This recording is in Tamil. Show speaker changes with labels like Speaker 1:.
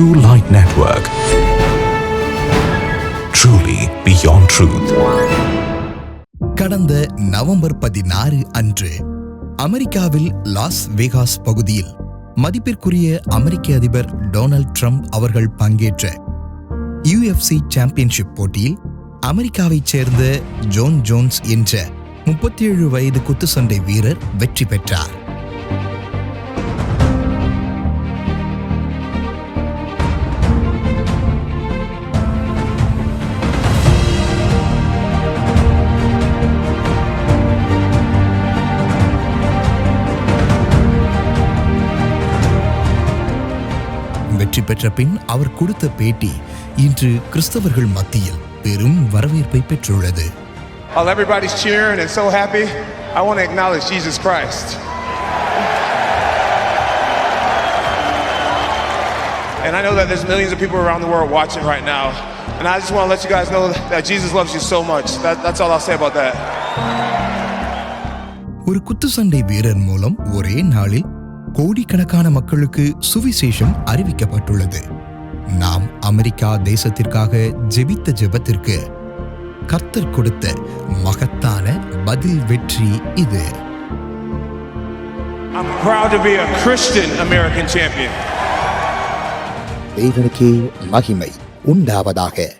Speaker 1: True Light Network. Truly beyond truth.
Speaker 2: கடந்த நவம்பர் பதினாறு அன்று அமெரிக்காவில் லாஸ் வேகாஸ் பகுதியில் மதிப்பிற்குரிய அமெரிக்க அதிபர் டொனால்ட் ட்ரம்ப் அவர்கள் பங்கேற்ற யுஎஃப்சி சாம்பியன்ஷிப் போட்டியில் அமெரிக்காவைச் சேர்ந்த ஜோன் ஜோன்ஸ் என்ற முப்பத்தி ஏழு வயது குத்துச்சண்டை வீரர் வெற்றி பெற்றார் வெற்றி பெற்ற பின் அவர் கொடுத்த பேட்டி இன்று கிறிஸ்தவர்கள் மத்தியில் பெரும் வரவேற்பை பெற்றுள்ளது
Speaker 3: While everybody's cheering and so happy, I want to acknowledge Jesus Christ. And I know that there's millions of people around the world watching right now. And I just want to let you guys know that Jesus loves you so much. That, that's all I'll say about that.
Speaker 2: ஒரு குத்துச்சண்டை வீரர் மூலம் ஒரே நாளில் கோடிக்கணக்கான மக்களுக்கு சுவிசேஷம் அறிவிக்கப்பட்டுள்ளது. நாம் அமெரிக்கா தேசத்திற்காக ஜெபித்த ஜெபத்திற்கு கர்த்தர் கொடுத்த மகத்தான பதில் வெற்றி இது.
Speaker 3: I'm proud to be a Christian American champion.
Speaker 2: தேவனுக்கே மகிமை உண்டாவதாக.